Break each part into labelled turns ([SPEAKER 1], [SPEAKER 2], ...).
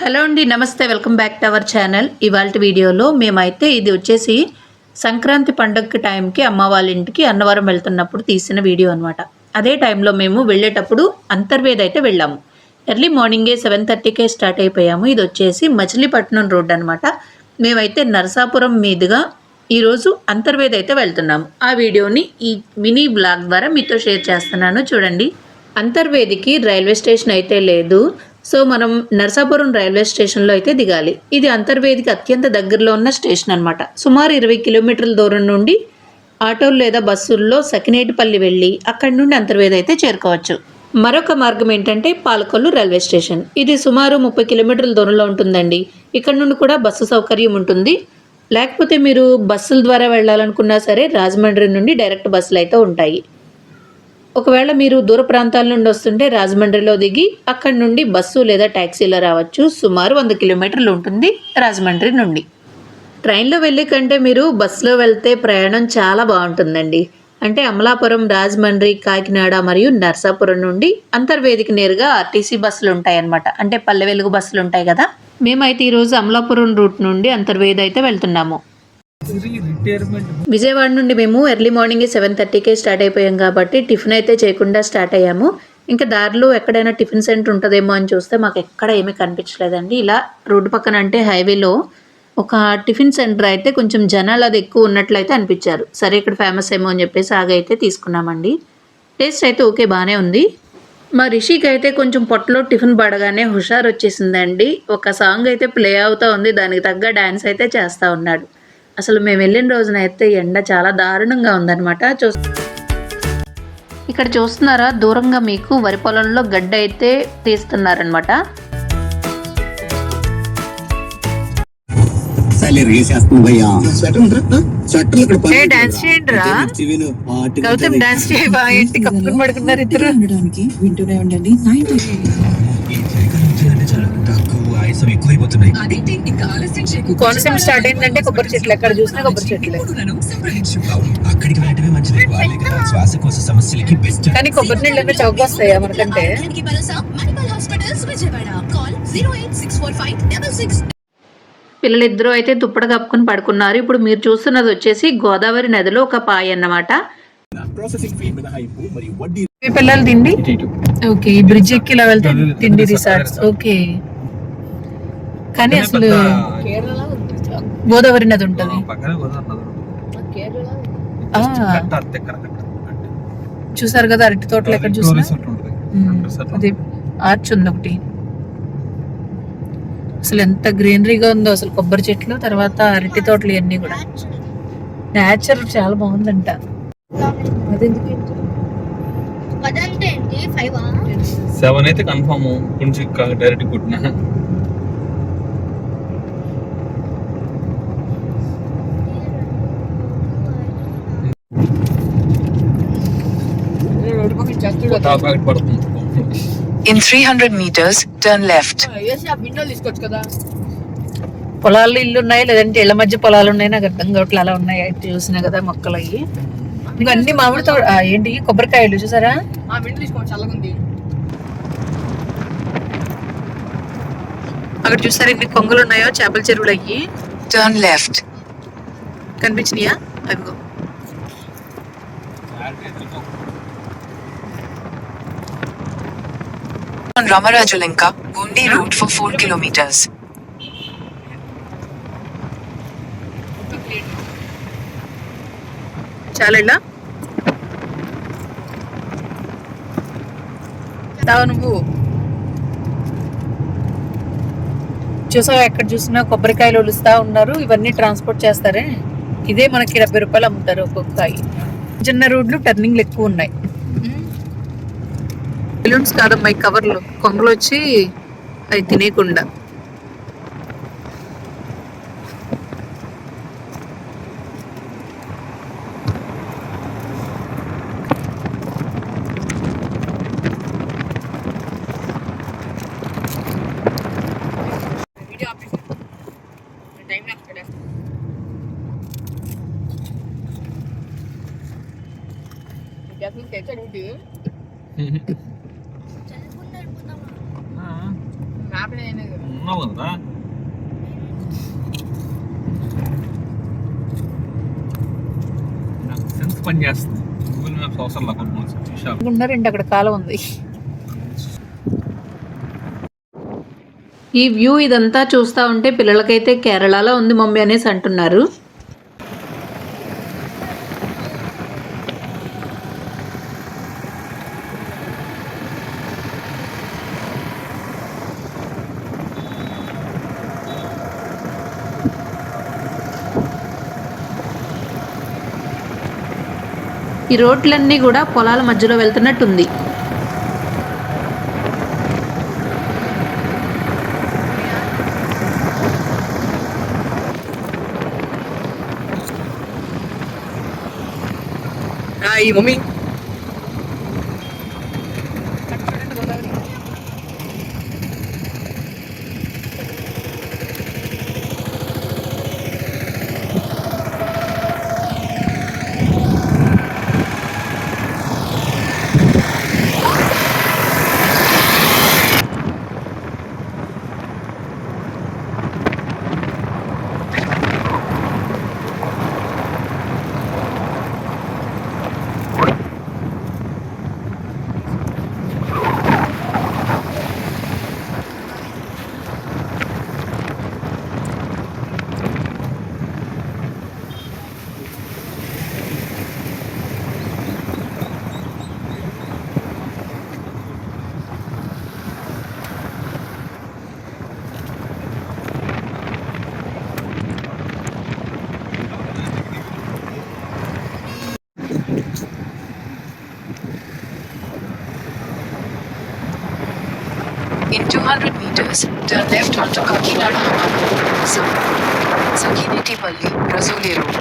[SPEAKER 1] Hello అండి నమస్తే welcome back to our channel. ఇవాళ వీడియోలో మేమైతే ఇది వచ్చేసి సంక్రాంతి పండగకి టైంకి అమ్మ వాళ్ళ ఇంటికి అన్నవరం వెళ్తున్నప్పుడు తీసిన వీడియో అనమాట అదే టైంలో మేము వెళ్ళేటప్పుడు అంతర్వేది అయితే వెళ్ళాము. ఎర్లీ మార్నింగే సెవెన్ థర్టీకే స్టార్ట్ అయిపోయాము. ఇది వచ్చేసి మచిలీపట్నం రోడ్ అనమాట మేమైతే నరసాపురం మీదుగా ఈరోజు అంతర్వేది అయితే వెళ్తున్నాము. ఆ వీడియోని ఈ మినీ బ్లాగ్ ద్వారా మీతో షేర్ చేస్తున్నాను. చూడండి అంతర్వేదికి రైల్వే స్టేషన్ అయితే లేదు. సో మనం నర్సాపురం రైల్వే స్టేషన్లో అయితే దిగాలి. ఇది అంతర్వేదికి అత్యంత దగ్గరలో ఉన్న స్టేషన్ అనమాట సుమారు ఇరవై కిలోమీటర్ల దూరం నుండి ఆటోలు లేదా బస్సుల్లో సకినేటిపల్లి వెళ్ళి అక్కడి నుండి అంతర్వేది అయితే చేరుకోవచ్చు. మరొక మార్గం ఏంటంటే పాలకొల్లు రైల్వే స్టేషన్. ఇది సుమారు ముప్పై కిలోమీటర్ల దూరంలో ఉంటుందండి. ఇక్కడ నుండి కూడా బస్సు సౌకర్యం ఉంటుంది. లేకపోతే మీరు బస్సుల ద్వారా వెళ్ళాలనుకున్నా సరే రాజమండ్రి నుండి డైరెక్ట్ బస్సులు అయితే ఉంటాయి. ఒకవేళ మీరు దూర ప్రాంతాల నుండి వస్తుంటే రాజమండ్రిలో దిగి అక్కడి నుండి బస్సు లేదా ట్యాక్సీలో రావచ్చు. సుమారు వంద కిలోమీటర్లు ఉంటుంది రాజమండ్రి నుండి. ట్రైన్లో వెళ్ళే కంటే మీరు బస్సులో వెళ్తే ప్రయాణం చాలా బాగుంటుందండి. అంటే అమలాపురం రాజమండ్రి కాకినాడ మరియు నర్సాపురం నుండి అంతర్వేదికి నేరుగా ఆర్టీసీ బస్సులు ఉంటాయన్నమాట. అంటే పల్లె వెలుగు బస్సులు ఉంటాయి కదా. మేమైతే ఈరోజు అమలాపురం రూట్ నుండి అంతర్వేది అయితే వెళ్తున్నాము. విజయవాడ నుండి మేము ఎర్లీ మార్నింగ్ సెవెన్ థర్టీకే స్టార్ట్ అయిపోయాం కాబట్టి టిఫిన్ అయితే చేయకుండా స్టార్ట్ అయ్యాము. ఇంకా దారిలో ఎక్కడైనా టిఫిన్ సెంటర్ ఉంటుందేమో అని చూస్తే మాకు ఎక్కడ ఏమీ కనిపించలేదండి. ఇలా రోడ్డు పక్కన అంటే హైవేలో ఒక టిఫిన్ సెంటర్ అయితే కొంచెం జనాలు అది ఎక్కువ ఉన్నట్లయితే అనిపించారు. సరే ఇక్కడ ఫేమస్ ఏమో అని చెప్పేసి ఆగైతే తీసుకున్నామండి. టేస్ట్ అయితే ఓకే బాగానే ఉంది. మా రిషికి అయితే కొంచెం పొట్టలో టిఫిన్ పడగానే హుషారు వచ్చేసిందండి. ఒక సాంగ్ అయితే ప్లే అవుతా ఉంది. దానికి తగ్గ డ్యాన్స్ అయితే చేస్తూ ఉన్నాడు. అసలు మేము వెళ్ళిన రోజున అయితే ఎండ చాలా దారుణంగా ఉందన్నమాట. చూ ఇక్కడ చూస్తున్నారా? దూరంగా మీకు వరి పొలంలో గడ్డ అయితే తీస్తున్నారనమాట. గౌతమ్ డాన్స్ పడుకున్నారు ఇద్దరు.
[SPEAKER 2] ఉండడానికి వింటూనే ఉండండి.
[SPEAKER 3] ఎక్కువైపోతున్నాయి
[SPEAKER 1] కోనసీమ స్టార్ట్ అయిందంటే కొబ్బరి చెట్లు ఎక్కడ చూసినా కొబ్బరి చెట్లే.
[SPEAKER 3] అక్కడికి వెళ్ళటమే మంచిది. వాళ్ళే కదా శ్వాసకోశ సమస్యలకి బెస్ట్
[SPEAKER 1] కానీ కొబ్బరి నీళ్ళు ఏమో చౌక వస్తాయా మనకంటే పిల్లలిద్దరూ అయితే దుప్పట కప్పుకొని పడుకున్నారు. ఇప్పుడు మీరు చూస్తున్నది వచ్చేసి గోదావరి నదిలో ఒక పాయ అన్నమాట. పిల్లలు తిండి? ఓకే ఈ బ్రిడ్జ్ ఎక్కి ఇలా వెళ్తే తిండి రిసార్ట్స్ ఓకే కానీ అసలు గోదావరి నది ఉంటది. చూసారు కదా అరటి తోటలు ఎక్కడ చూసినా? అది ఆర్చ్ ఉంది ఒకటి. అసలు ఎంత గ్రీనరీగా ఉందో అసలు కొబ్బరి చెట్లు తర్వాత అరటి తోటలు ఇవన్నీ కూడా. నేచర్ చాలా బాగుందంట.
[SPEAKER 3] సెవెన్ అయితే కన్ఫర్మ్ కొంచెం డైరెక్ట్ కుట్టిన. ప్యాకెట్ పడుతుంది.
[SPEAKER 4] In 300 meters, turn left.
[SPEAKER 1] పొలాలు ఇల్లు ఉన్నాయి లేదంటే ఇళ్ళ మధ్య పొలాలు ఉన్నాయి నాకు అర్థం కావట్లే అలా ఉన్నాయి అయితే చూసినా కదా మొక్కలు అయ్యి ఇంకా అన్ని మామిడి తో ఆ, ఏంటి కొబ్బరికాయలు చూసారా? అక్కడ చూసారా ఎన్ని కొంగలు ఉన్నాయో చేపల చెరువులు అయ్యి
[SPEAKER 4] Turn left.
[SPEAKER 1] కనిపించినాయా? అదిగో.
[SPEAKER 4] On Ramarajalinka, Bundi route for 4 kilometers.
[SPEAKER 1] చాలా నువ్వు. చూసావు ఎక్కడ చూసినా కొబ్బరికాయలు ఒలుస్తా ఉన్నారు ఇవన్నీ ట్రాన్స్పోర్ట్ చేస్తారే? ఇదే మనకి డెబ్బై రూపాయలు అమ్ముతారు ఒక్కొక్క చిన్న రోడ్లు టర్నింగ్లు ఎక్కువ ఉన్నాయి. బెలూన్స్ కాదమ్మా ఈ కవర్లు. కొంగలు వచ్చి అవి తినేయకుండా.
[SPEAKER 5] Mm-hmm. అవసరం లేకుండా
[SPEAKER 1] అక్కడ కాలం ఉంది. ఈ వ్యూ ఇదంతా చూస్తూ ఉంటే పిల్లలకైతే కేరళలో ఉంది మమ్మీ అనేసి అంటున్నారు. ఈ రోడ్లన్నీ కూడా పొలాల మధ్యలో వెళ్తున్నట్టుంది.
[SPEAKER 2] ఈ mummy.
[SPEAKER 4] 200 meters, turn left onto Kakinada Sakinetipalli, Rasuli Road.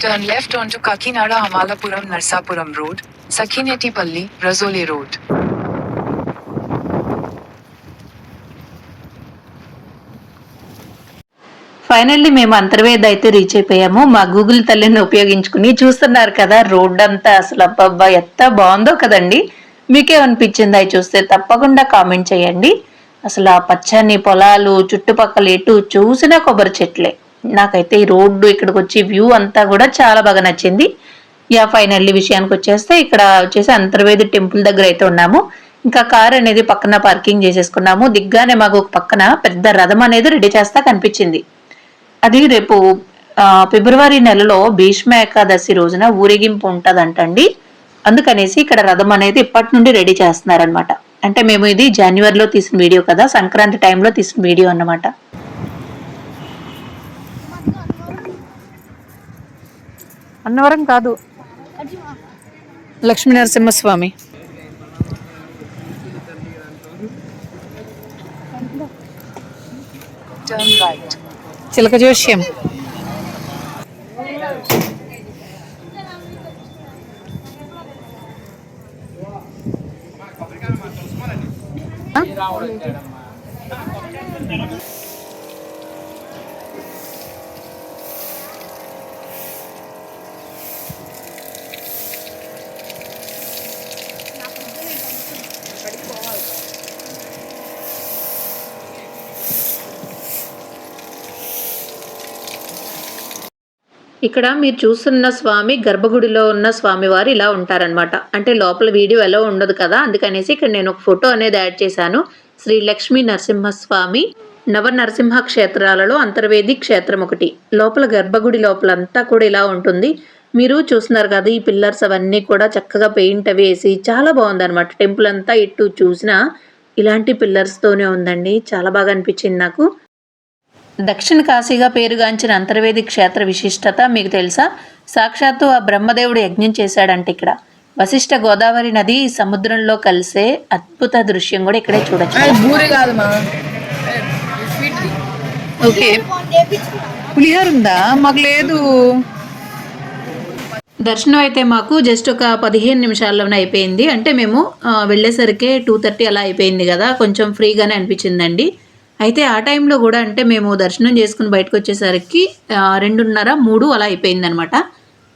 [SPEAKER 4] Turn left onto Kakinada Amalapuram Narsapuram Road, Sakinetipalli, Rasoli Road.
[SPEAKER 1] Finally మేము అంతర్వేద అయితే రీచ్ అయిపోయాము. మా గూగుల్ తల్లిని ఉపయోగించుకుని చూస్తున్నారు కదా రోడ్ అంతా అసలు అబ్బబ్బా ఎంత బాగుందో కదండి. మీకేమనిపించింది అవి చూస్తే తప్పకుండా కామెంట్ చేయండి. అసలు ఆ పచ్చని పొలాలు చుట్టుపక్కల ఎటు చూసినా కొబ్బరి చెట్లే. నాకైతే ఈ రోడ్డు ఇక్కడికి వచ్చి వ్యూ అంతా కూడా చాలా బాగా నచ్చింది. యా ఫైనల్లీ విషయానికి వచ్చేస్తే ఇక్కడ వచ్చేసి అంతర్వేది టెంపుల్ దగ్గర అయితే ఉన్నాము. ఇంకా కార్ అనేది పక్కన పార్కింగ్ చేసేసుకున్నాము. దిగ్గానే మాకు ఒక పక్కన పెద్ద రథం అనేది రెడీ చేస్తా కనిపించింది. అది రేపు ఫిబ్రవరి నెలలో భీష్మ ఏకాదశి రోజున ఊరేగింపు ఉంటదంటండి. అందుకనేసి ఇక్కడ రథం అనేది ఇప్పటి నుండి రెడీ చేస్తున్నారనమాట అంటే మేము ఇది జనవరిలో తీసిన వీడియో కదా సంక్రాంతి టైంలో తీసిన వీడియో అన్నమాట. అన్నవరం కాదు. లక్ష్మీ నరసింహస్వామి చిలక జోష్యం. ఇక్కడ మీరు చూస్తున్న స్వామి గర్భగుడిలో ఉన్న స్వామివారు ఇలా ఉంటారనమాట అంటే లోపల వీడియో ఎలా ఉండదు కదా అందుకనేసి ఇక్కడ నేను ఒక ఫోటో అనేది యాడ్ చేశాను. శ్రీ లక్ష్మీ నరసింహస్వామి నవ నరసింహ క్షేత్రాలలో అంతర్వేది క్షేత్రం ఒకటి. లోపల గర్భగుడి లోపలంతా కూడా ఇలా ఉంటుంది. మీరు చూస్తున్నారు కదా ఈ పిల్లర్స్ అవన్నీ కూడా చక్కగా పెయింట్ అవి వేసి చాలా బాగుందన్నమాట. టెంపుల్ అంతా ఇటు చూసినా ఇలాంటి పిల్లర్స్తోనే ఉందండి. చాలా బాగా అనిపించింది నాకు. దక్షిణ కాశీగా పేరుగాంచిన అంతర్వేది క్షేత్ర విశిష్టత మీకు తెలుసా? సాక్షాత్తు ఆ బ్రహ్మదేవుడు యజ్ఞం చేశాడంట ఇక్కడ. వశిష్ఠ గోదావరి నది సముద్రంలో కలిసే అద్భుత దృశ్యం కూడా ఇక్కడే చూడొచ్చు. ఓకే. పులిహోర ఉందా? మాకు లేదు. దర్శనం అయితే మాకు జస్ట్ ఒక పదిహేను నిమిషాల్లోనే అయిపోయింది. అంటే మేము వెళ్ళేసరికి టూ థర్టీ అలా అయిపోయింది కదా. కొంచెం ఫ్రీగానే అనిపించిందండి. అయితే ఆ టైంలో కూడా అంటే మేము దర్శనం చేసుకుని బయటకు వచ్చేసరికి రెండున్నర మూడు అలా అయిపోయిందనమాట.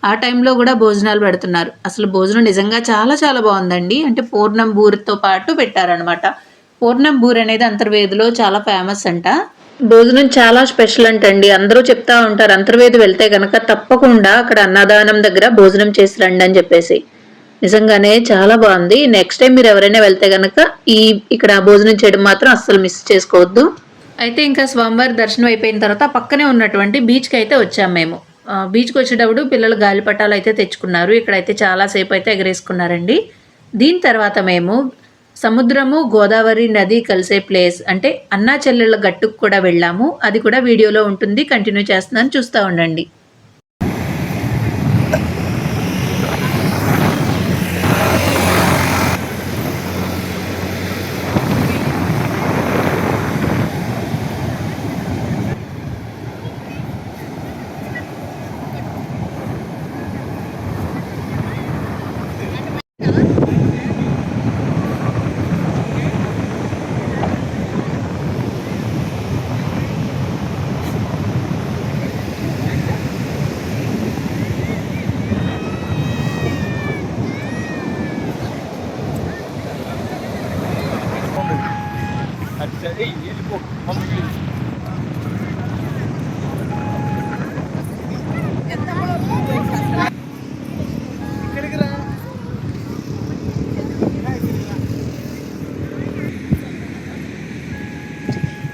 [SPEAKER 1] ఆ టైంలో కూడా భోజనాలు పెడుతున్నారు. అసలు భోజనం నిజంగా చాలా చాలా బాగుందండి. అంటే పూర్ణం బూరితో పాటు పెట్టారనమాట. పూర్ణం బూరి అనేది అంతర్వేదిలో చాలా ఫేమస్ అంట. భోజనం చాలా స్పెషల్ అంటండి. అందరూ చెప్తా ఉంటారు అంతర్వేది వెళ్తే గనక తప్పకుండా అక్కడ అన్నదానం దగ్గర భోజనం చేసి రండి అని చెప్పేసి. నిజంగానే చాలా బాగుంది. నెక్స్ట్ టైం మీరు ఎవరైనా వెళ్తే గనక ఈ ఇక్కడ భోజనం చేయడం మాత్రం అస్సలు మిస్ చేసుకోవద్దు. అయితే ఇంకా స్వామివారి దర్శనం అయిపోయిన తర్వాత పక్కనే ఉన్నటువంటి బీచ్కి అయితే వచ్చాము మేము. బీచ్కి వచ్చేటప్పుడు పిల్లలు గాలిపటాలు అయితే తెచ్చుకున్నారు. ఇక్కడైతే చాలాసేపు అయితే ఎగరేసుకున్నారండి. దీని తర్వాత మేము సముద్రము గోదావరి నది కలిసే ప్లేస్ అంటే అన్నా చెల్లెళ్ళ గట్టుకు కూడా వెళ్ళాము. అది కూడా వీడియోలో ఉంటుంది. కంటిన్యూ చేస్తున్నాను. చూస్తూ ఉండండి.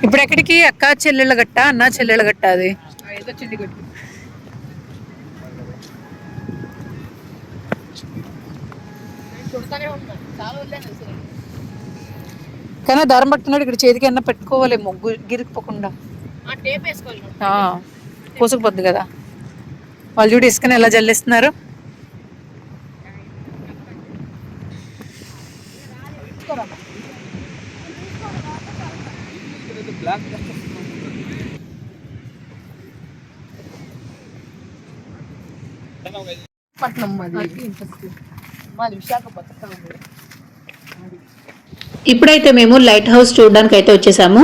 [SPEAKER 1] ఇప్పుడు ఎక్కడికి? అక్క చెల్లెళ్ళ గట్ట? అన్న చెల్లెళ్ళ గట్ట అది?
[SPEAKER 2] చూడతానే ఉంటాను. చాలా వదిలేను
[SPEAKER 1] కానీ దారం పట్టుకున్నాడు ఇక్కడ చేతికి అన్న పెట్టుకోవాలేమో గు- గిరికిపోకుండా.
[SPEAKER 2] ఆ టేప్ వేసుకోవాలి మనం.
[SPEAKER 1] ఆ, పూసుకుపోద్ది కదా. వాళ్ళు చూడు ఇసుకని ఎలా జల్లిస్తున్నారు.
[SPEAKER 2] పట్నం మాది. మాది విశాఖపట్నం.
[SPEAKER 1] ఇప్పుడైతే మేము లైట్ హౌస్ చూడడానికి అయితే వచ్చేసాము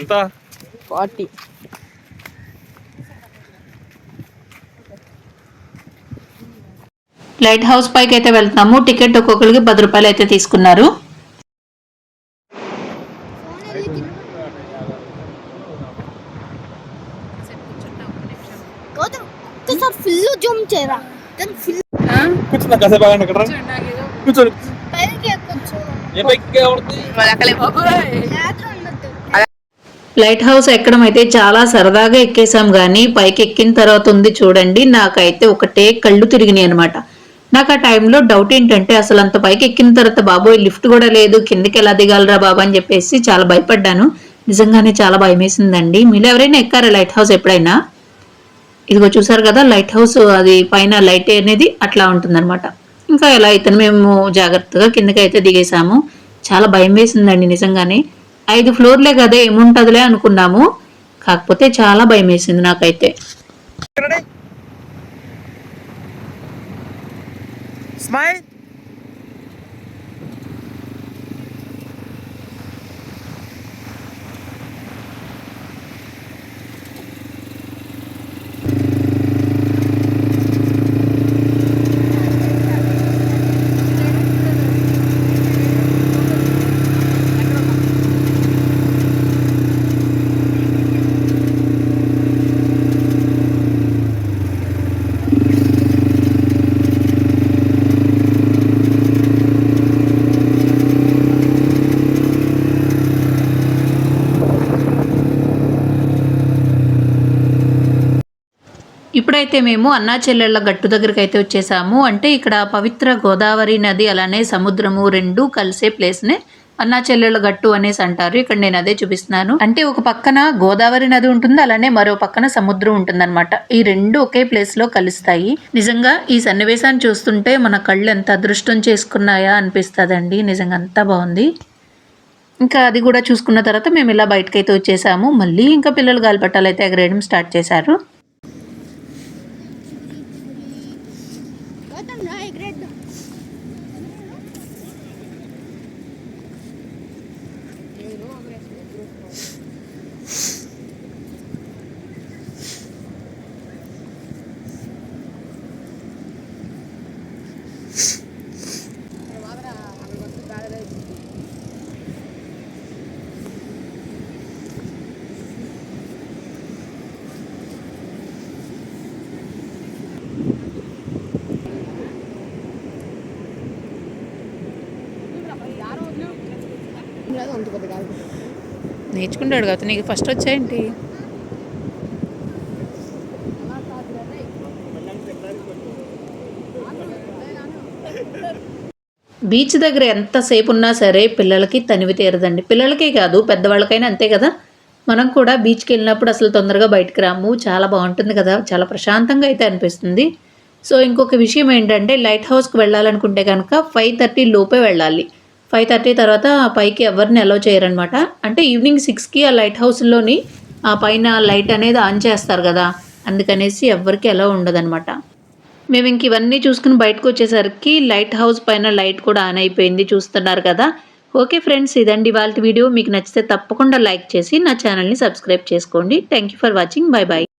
[SPEAKER 5] ఎంత?
[SPEAKER 2] ఫార్టీ.
[SPEAKER 1] లైట్ హౌస్ పైకి అయితే వెళ్తున్నాము. టికెట్ ఒక్కొక్కరికి పది రూపాయలు అయితే తీసుకున్నారు.
[SPEAKER 6] గౌతమ్ ఒక్కసారి ఫుల్ జూమ్ చేయరా దాని ఫుల్
[SPEAKER 5] కూర్చున్నా కాసేపు ఆగండి అక్కడ కూర్చోండి. ఏ బైక్
[SPEAKER 1] లైట్ హౌస్ ఎక్కడం అయితే చాలా సరదాగా ఎక్కేసాం కానీ పైకి ఎక్కిన తర్వాత ఉంది చూడండి. నాకైతే ఒకటే కళ్ళు తిరిగినాయి అనమాట నాకు ఆ టైంలో డౌట్ ఏంటంటే అసలు అంత పైకి ఎక్కిన తర్వాత బాబోయ్ లిఫ్ట్ కూడా లేదు కిందకి ఎలా దిగాలరా బాబా? అని చెప్పేసి చాలా భయపడ్డాను. నిజంగానే చాలా భయం వేసిందండి మీరు ఎవరైనా ఎక్కారా లైట్ హౌస్ ఎప్పుడైనా? ఇదిగో చూసారు కదా లైట్ హౌస్ అది పైన లైట్ అనేది అట్లా ఉంటుందన్నమాట. ఇంకా ఎలా అయితే మేము జాగ్రత్తగా కిందకి అయితే దిగేసాము చాలా భయం వేసిందండి నిజంగానే. ఐదు ఫ్లోర్లే కదా ఏముంటుందిలే అనుకున్నాము. కాకపోతే చాలా భయం వేసింది నాకైతే.
[SPEAKER 5] Smile.
[SPEAKER 1] ఇప్పుడైతే మేము అన్నా చెల్లెళ్ళ గట్టు దగ్గరికి అయితే వచ్చేసాము. అంటే ఇక్కడ పవిత్ర గోదావరి నది అలానే సముద్రము రెండు కలిసే ప్లేస్నే అన్నా చెల్లెళ్ళ గట్టు అనేసి అంటారు. ఇక్కడ నేను అదే చూపిస్తున్నాను. అంటే ఒక పక్కన గోదావరి నది ఉంటుంది అలానే మరో పక్కన సముద్రం ఉంటుందన్నమాట. ఈ రెండు ఒకే ప్లేస్లో కలుస్తాయి. నిజంగా ఈ సన్నివేశాన్ని చూస్తుంటే మన కళ్ళు ఎంత అదృష్టం చేసుకున్నాయా అనిపిస్తుందండి. నిజంగా అంతా బాగుంది. ఇంకా అది కూడా చూసుకున్న తర్వాత మేము ఇలా బయటకైతే వచ్చేసాము. మళ్ళీ ఇంకా పిల్లలు గాలిపట్టాలు అయితే ఎగరేయడం స్టార్ట్ చేశారు. నేర్చుకుంటాడు కదా నీకు ఫస్ట్ వచ్చాయంటి బీచ్ దగ్గర ఎంతసేపు ఉన్నా సరే పిల్లలకి తనివి తీరదండి. పిల్లలకే కాదు పెద్దవాళ్ళకైనా అంతే కదా. మనం కూడా బీచ్కి వెళ్ళినప్పుడు అసలు తొందరగా బయటకు రాము. చాలా బాగుంటుంది కదా చాలా ప్రశాంతంగా అయితే అనిపిస్తుంది. సో ఇంకొక విషయం ఏంటంటే లైట్ హౌస్కి వెళ్ళాలనుకుంటే కనుక ఫైవ్ థర్టీ లోపే వెళ్ళాలి. ఫైవ్ థర్టీ తర్వాత పైకి ఎవరిని అలౌ చేయరనమాట. అంటే ఈవినింగ్ సిక్స్కి ఆ లైట్ హౌస్లోని ఆ పైన లైట్ అనేది ఆన్ చేస్తారు కదా అందుకనేసి ఎవరికి అలౌ ఉండదనమాట. మేము ఇంక ఇవన్నీ చూసుకుని బయటకు వచ్చేసరికి లైట్ హౌస్ పైన లైట్ కూడా ఆన్ అయిపోయింది చూస్తున్నారు కదా. ఓకే ఫ్రెండ్స్ ఇదండి వాళ్ళ వీడియో. మీకు నచ్చితే తప్పకుండా లైక్ చేసి నా ఛానల్ని సబ్స్క్రైబ్ చేసుకోండి. Thank you for watching. Bye bye